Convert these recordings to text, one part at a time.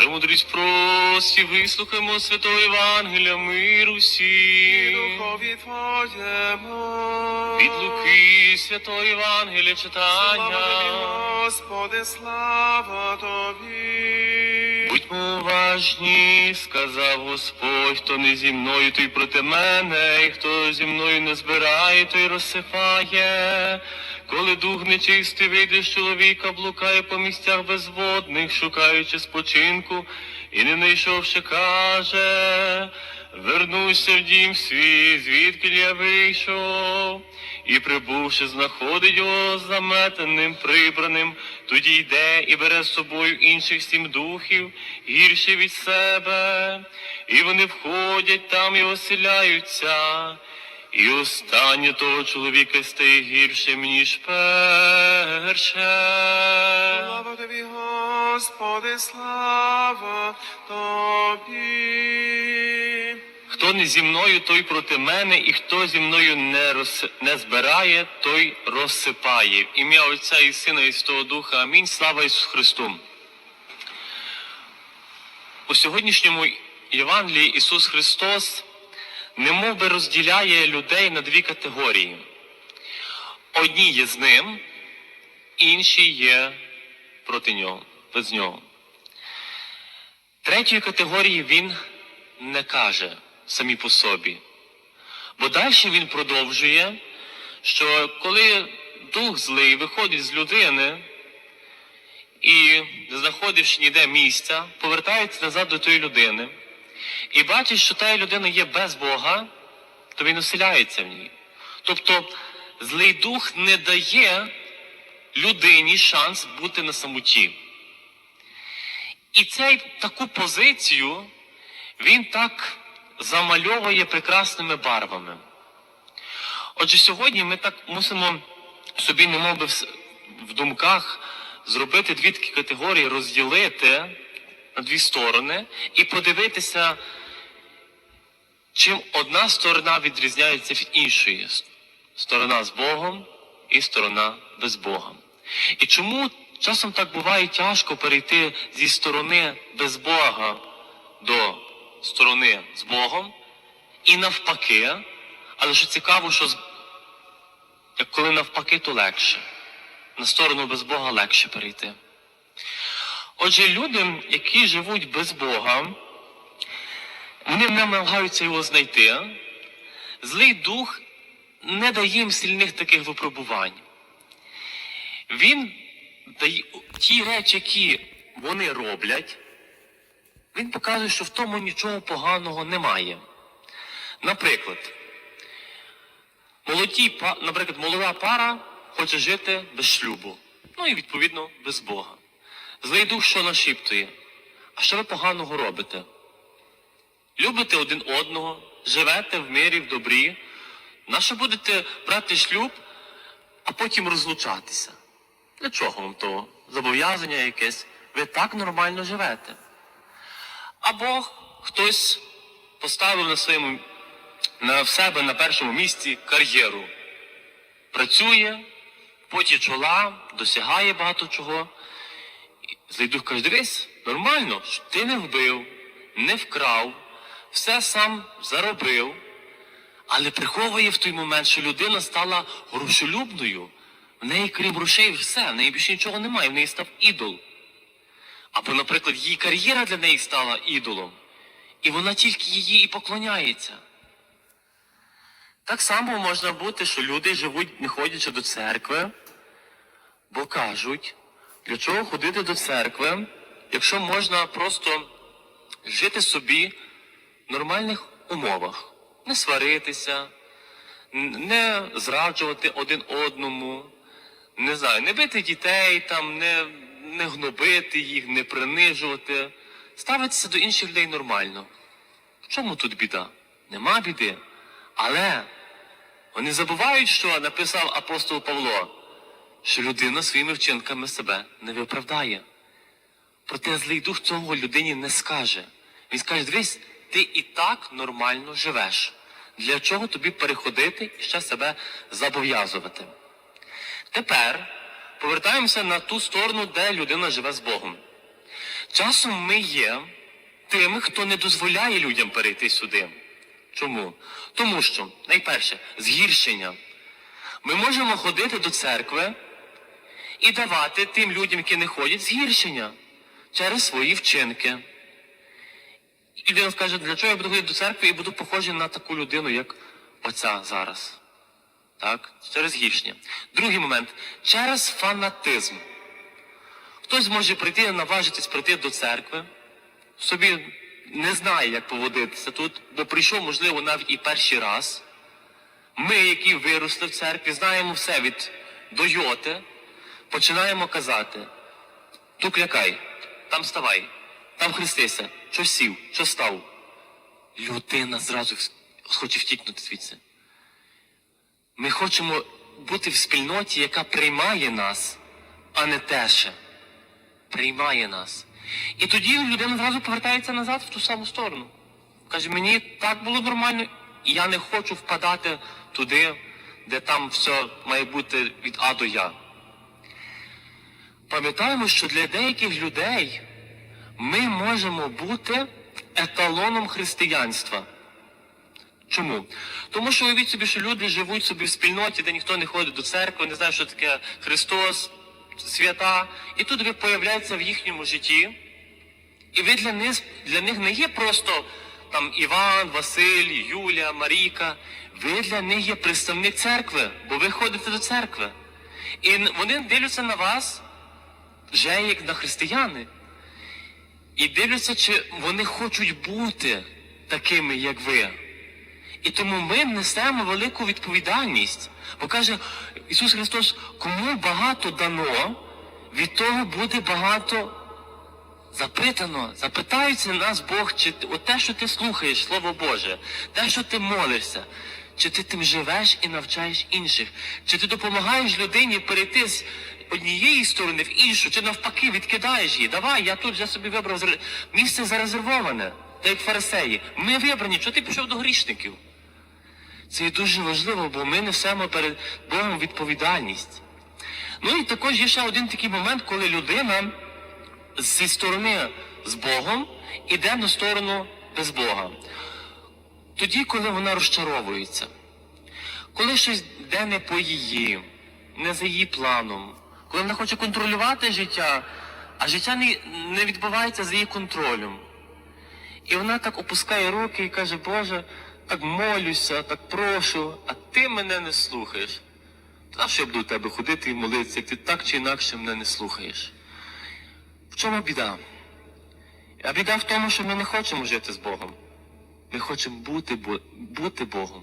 Премудрість прості, вислухаймо святого Євангелія миру усі. духові Твоєму. Від Луки святого Євангелія Слава тобі, читання. Господи, слава тобі. Уважні, сказав Господь, хто не зі мною, той проти мене, і хто зі мною не збирає, той розсипає. Коли дух нечистий вийде з чоловіка, блукає по місцях безводних, шукаючи спочинку, і не знайшовши, каже, вернуся в дім свій, звідки я вийшов. І прибувши, знаходить його заметеним, прибраним, тоді йде і бере з собою інших сім духів, гірші від себе, і вони входять там і оселяються. І останнє того чоловіка стає гіршим, ніж перше. Слава тобі, Господи, слава тобі. Хто не зі мною, той проти мене, і хто зі мною не, роз... не збирає, той розсипає. Ім'я Отця і Сина і Святого Духа. Амінь. Слава Ісусу Христу. У сьогоднішньому Євангелії Ісус Христос немов би розділяє людей на дві категорії. Одні є з ним, інші є проти нього, без нього. Третьої категорії він не каже самі по собі. Бо далі він продовжує, що коли дух злий виходить з людини і, не знаходивши ніде місця, повертається назад до тої людини і бачить, що та людина є без Бога, то він оселяється в ній. Тобто злий дух не дає людині шанс бути на самоті. І цей таку позицію він так замальовує прекрасними барвами. Отже, сьогодні ми так мусимо собі немов би в, в думках зробити дві такі категорії, розділити на дві сторони і подивитися, чим одна сторона відрізняється від іншої. Сторона з Богом і сторона без Бога. І чому часом так буває тяжко перейти зі сторони без Бога до сторони з Богом і навпаки, але що цікаво, що як коли навпаки, то легше. На сторону без Бога легше перейти. Отже, люди, які живуть без Бога, вони намагаються його знайти. Злий дух не дає їм сильних таких випробувань. Він дає ті речі, які вони роблять, він показує, що в тому нічого поганого немає. Наприклад, молоді, наприклад, молода пара хоче жити без шлюбу. Ну і відповідно без Бога. Злий дух, що нашіптує. А що ви поганого робите? Любите один одного, живете в мирі, в добрі. Нащо будете брати шлюб, а потім розлучатися? Для чого вам того? Зобов'язання якесь? Ви так нормально живете. Або хтось поставив на своєму на в себе на першому місці кар'єру. Працює, поті чола, досягає багато чого. Дух каже, дивись, нормально, що ти не вбив, не вкрав, все сам заробив, але приховує в той момент, що людина стала грошолюбною. В неї, крім грошей, все, в неї більше нічого немає, в неї став ідол. Або, наприклад, її кар'єра для неї стала ідолом, і вона тільки її і поклоняється. Так само можна бути, що люди живуть, не ходячи до церкви, бо кажуть, для чого ходити до церкви, якщо можна просто жити собі в нормальних умовах, не сваритися, не зраджувати один одному, не знаю, не бити дітей, там, не, не гнобити їх, не принижувати, ставитися до інших людей нормально. В чому тут біда? Нема біди. Але вони забувають, що написав апостол Павло, що людина своїми вчинками себе не виправдає. Проте злий дух цього людині не скаже. Він скаже: дивись, ти і так нормально живеш. Для чого тобі переходити і ще себе зобов'язувати? Тепер повертаємося на ту сторону, де людина живе з Богом. Часом ми є тими, хто не дозволяє людям перейти сюди. Чому? Тому що, найперше, згіршення. Ми можемо ходити до церкви і давати тим людям, які не ходять, згіршення через свої вчинки. І людина скаже, для чого я буду ходити до церкви і буду похожий на таку людину, як оця зараз. Так? Через гіршення. Другий момент через фанатизм. Хтось може прийти, наважитись прийти до церкви, собі не знає, як поводитися тут, бо прийшов, можливо, навіть і перший раз. Ми, які виросли в церкві, знаємо все від до йоти, починаємо казати: тут лякай, там ставай, там хрестися, що сів, що став. Людина зразу хоче втікнути звідси. Ми хочемо бути в спільноті, яка приймає нас, а не теше. Приймає нас. І тоді людина зразу повертається назад в ту саму сторону. Каже, мені так було нормально, і я не хочу впадати туди, де там все має бути від А до Я. Пам'ятаємо, що для деяких людей ми можемо бути еталоном християнства. Чому? Тому що уявіть собі, що люди живуть собі в спільноті, де ніхто не ходить до церкви, не знає, що таке Христос, свята, і тут ви появляєтеся в їхньому житті, і ви для них, для них не є просто там Іван, Василь, Юлія, Марійка. Ви для них є представник церкви, бо ви ходите до церкви. І вони дивляться на вас вже як на християни. І дивляться, чи вони хочуть бути такими, як ви. І тому ми несемо велику відповідальність. Бо каже Ісус Христос, кому багато дано, від того буде багато запитано. Запитається нас Бог, чи от те, що ти слухаєш, Слово Боже, те, що ти молишся, чи ти тим живеш і навчаєш інших, чи ти допомагаєш людині перейти з однієї сторони в іншу, чи навпаки відкидаєш її. Давай, я тут вже собі вибрав місце зарезервоване, так як фарисеї. Ми вибрані, чого ти пішов до грішників? Це є дуже важливо, бо ми несемо перед Богом відповідальність. Ну і також є ще один такий момент, коли людина зі сторони з Богом іде на сторону без Бога. Тоді, коли вона розчаровується, коли щось йде не по її, не за її планом, коли вона хоче контролювати життя, а життя не, не відбувається за її контролем. І вона так опускає руки і каже, Боже, так молюся, так прошу, а ти мене не слухаєш. Та що я буду до тебе ходити і молитися, як ти так чи інакше мене не слухаєш. В чому біда? А біда в тому, що ми не хочемо жити з Богом. Ми хочемо бути, бути Богом.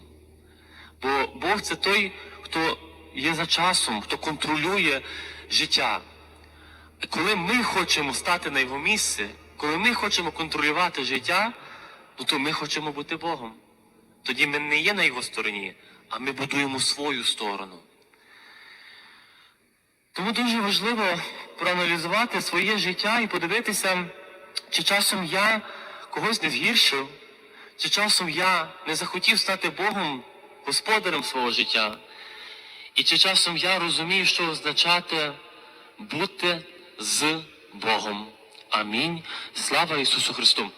Бо Бог це той, хто є за часом, хто контролює життя. Коли ми хочемо стати на його місце, коли ми хочемо контролювати життя, ну то ми хочемо бути Богом. Тоді ми не є на його стороні, а ми будуємо свою сторону. Тому дуже важливо проаналізувати своє життя і подивитися, чи часом я когось не згіршив, чи часом я не захотів стати Богом, господарем свого життя, і чи часом я розумію, що означати бути з Богом. Амінь. Слава Ісусу Христу!